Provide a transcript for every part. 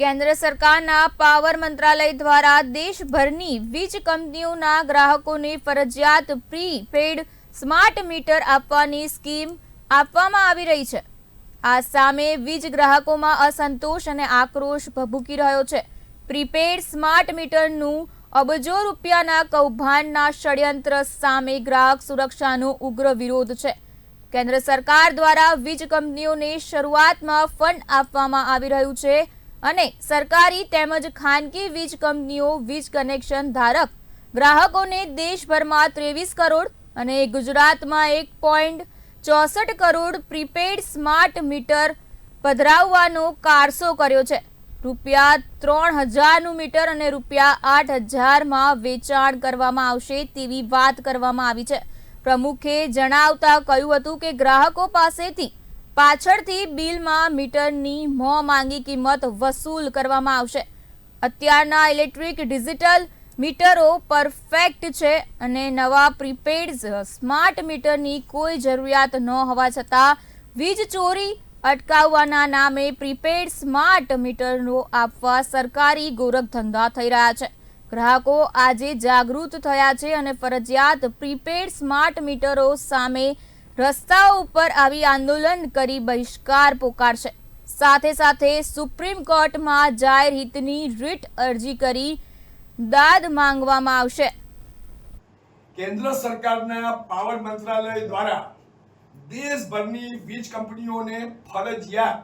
કેન્દ્ર સરકારના પાવર મંત્રાલય દ્વારા દેશભરની વીજ કંપનીઓના ગ્રાહકોને ફરજિયાત પ્રી પેડ સ્માર્ટ મીટર આપવાની સ્કીમ આપવામાં આવી રહી છે. આ સામે વીજ ગ્રાહકોમાં અસંતોષ અને આક્રોશ ભભૂકી રહ્યો છે. પ્રીપેડ સ્માર્ટ મીટરનું અબજો રૂપિયાના કૌભાંડના ષડયંત્ર સામે ગ્રાહક સુરક્ષાનો ઉગ્ર વિરોધ છે. કેન્દ્ર સરકાર દ્વારા વીજ કંપનીઓને શરૂઆતમાં ફંડ આપવામાં આવી રહ્યું છે. અને સરકારી તેમજ ખાનગી વીજ કંપનીઓ વીજ કનેક્શન ધારક ગ્રાહકોને દેશભરમાં ત્રેવીસ કરોડ અને ગુજરાતમાં એક પોઈન્ટ ચોસઠ કરોડ પ્રીપેડ સ્માર્ટ મીટર પધરાવવાનો કારસો કર્યો છે. રૂપિયા ત્રણ હજારનું મીટર અને રૂપિયા આઠ હજારમાં વેચાણ કરવામાં આવશે તેવી વાત કરવામાં આવી છે. પ્રમુખે જણાવતા કહ્યું હતું કે ગ્રાહકો પાસેથી પાછળથી બિલમાં મીટરની મોં માંગી કિંમત વસૂલ કરવામાં આવશે. અત્યારના ઇલેક્ટ્રિક ડિજિટલ મીટરો પરફેક્ટ છે અને નવા પ્રીપેડ સ્માર્ટ મીટરની કોઈ જરૂરિયાત ન હોવા છતાં વીજ ચોરી અટકાવવાના નામે પ્રીપેડ સ્માર્ટ મીટરનો આપવા સરકારી ગોરખધંધા થઈ રહ્યા છે. ગ્રાહકો આજે જાગૃત થયા છે અને ફરજિયાત પ્રીપેડ સ્માર્ટ મીટરો સામે રસ્તાઓ ઉપર આવી આંદોલન કરી બહિષ્કાર પોકારશે. સાથે સાથે સુપ્રીમ કોર્ટમાં જાહેર હિતની રીટ અરજી કરી દાદ માંગવામાં આવશે. કેન્દ્ર સરકારના પાવર મંત્રાલય દ્વારા દેશભરની વીજ કંપનીઓને ફરજિયાત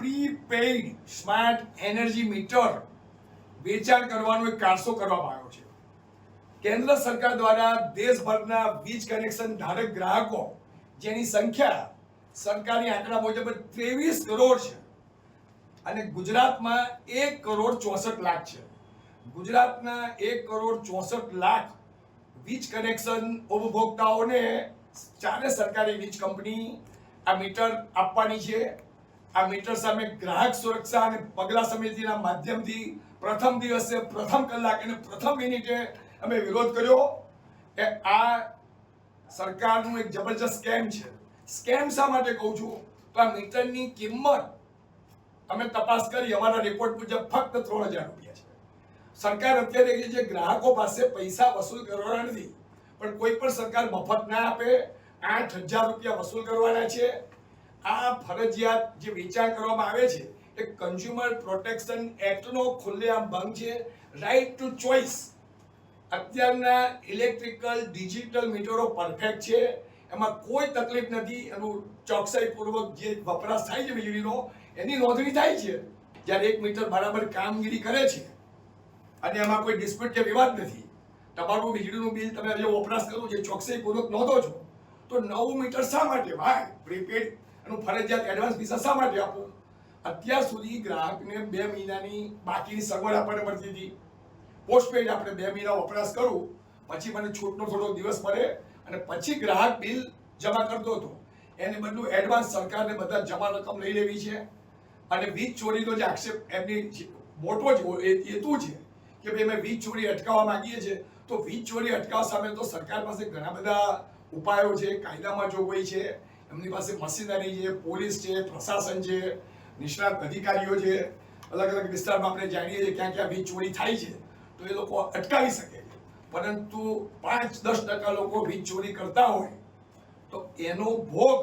પ્રીપેઇડ સ્માર્ટ એનર્જી મીટર વેચાણ કરવાનો એક કારસો કરવામાં આવ્યો છે. કેન્દ્ર સરકાર દ્વારા દેશભરના વીજ કનેક્શન ધારક ગ્રાહકો જેની સંખ્યા સરકારી આંકડા મુજબ ત્રેવીસ કરોડ છે. અને ગુજરાતમાં એક કરોડ ચોસઠ લાખ છે. ગુજરાતના એક કરોડ ચોસઠ લાખ વીજ કનેક્શન ઉપભોક્તાઓને ચારે સરકારી વીજ કંપની આ મીટર આપવાની છે. આ મીટર સામે ગ્રાહક સુરક્ષા અને પગલા સમિતિના માધ્યમથી પ્રથમ દિવસે પ્રથમ કલાક અને પ્રથમ મિનિટે અમે વિરોધ કર્યો કે આ સરકારનું એક જબરજસ્ત સ્કેમ છે. સ્કેમ શા માટે કહું છું? તો આ મીટરની કિંમત અમે તપાસ કરી, અમારા રિપોર્ટ મુજબ ફક્ત ત્રણ હજાર રૂપિયા છે. સરકાર અત્યારે જે ગ્રાહકો પાસે પૈસા વસૂલ કરવાના નથી, પણ કોઈ પણ સરકાર મફત ના આપે, આઠ હજાર રૂપિયા વસૂલ કરવાના છે. આ ફરજિયાત જે વેચાણ કરવામાં આવે છે, એ કન્ઝ્યુમર પ્રોટેક્શન એક્ટનો ખુલ્લેઆમ ભંગ છે. રાઈટ ટુ ચોઇસ અત્યારના ઇલેક્ટ્રિકલ ડિજિટલ મીટરો પરફેક્ટ છે. એમાં કોઈ તકલીફ નથી. એનું ચોકસાઈપૂર્વક જે વપરાશ થાય છે વીજળીનો, એની નોંધણી થાય છે. જ્યારે એક મીટર બરાબર કામગીરી કરે છે. અને એમાં કોઈ ડિસ્પ્યુટ કે વિવાદ નથી. તમારું વીજળીનું બિલ તમે જે વપરાશ કરો જે ચોકસાઈપૂર્વક નોંધો છો, તો નવું મીટર શા માટે? ભાઈ પ્રીપેડ એનું ફરજિયાત એડવાન્સ પૈસા શા માટે આપો? અત્યાર સુધી ગ્રાહકને બે મહિનાની બાકીની સગવડ આપણને મળતી હતી. પોસ્ટપેડ આપણે બે મહિના વપરાશ કરું, પછી મને છૂટનો થોડો દિવસ મળે અને પછી ગ્રાહક બિલ જમા કરતો હતો એને બદલું એડવાન્સ સરકારને બધા જમા રકમ લઈ લેવી છે. અને વીજ ચોરીનો જે આક્ષેપ, એમની મોટો જ હેતુ છે કે ભાઈ અમે વીજ ચોરી અટકાવવા માંગીએ છીએ. તો વીજ ચોરી અટકાવવા સામે તો સરકાર પાસે ઘણા બધા ઉપાયો છે, કાયદામાં જોગવાઈ છે. એમની પાસે મશીનરી છે, પોલીસ છે, પ્રશાસન છે, નિષ્ણાત અધિકારીઓ છે. અલગ અલગ વિસ્તારમાં આપણે જાણીએ છીએ ક્યાં ક્યાં વીજ ચોરી થાય છે. તો એ લોકો અટકાવી શકે. છે પરંતુ પાંચ, દસ ટકા લોકો વીજ ચોરી કરતા હોય, તો એનો ભોગ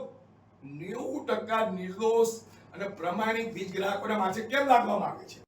નેવું ટકા નિર્દોષ અને પ્રમાણિક વીજ ગ્રાહકોના માથે કેમ લાદવામાં આવે છે?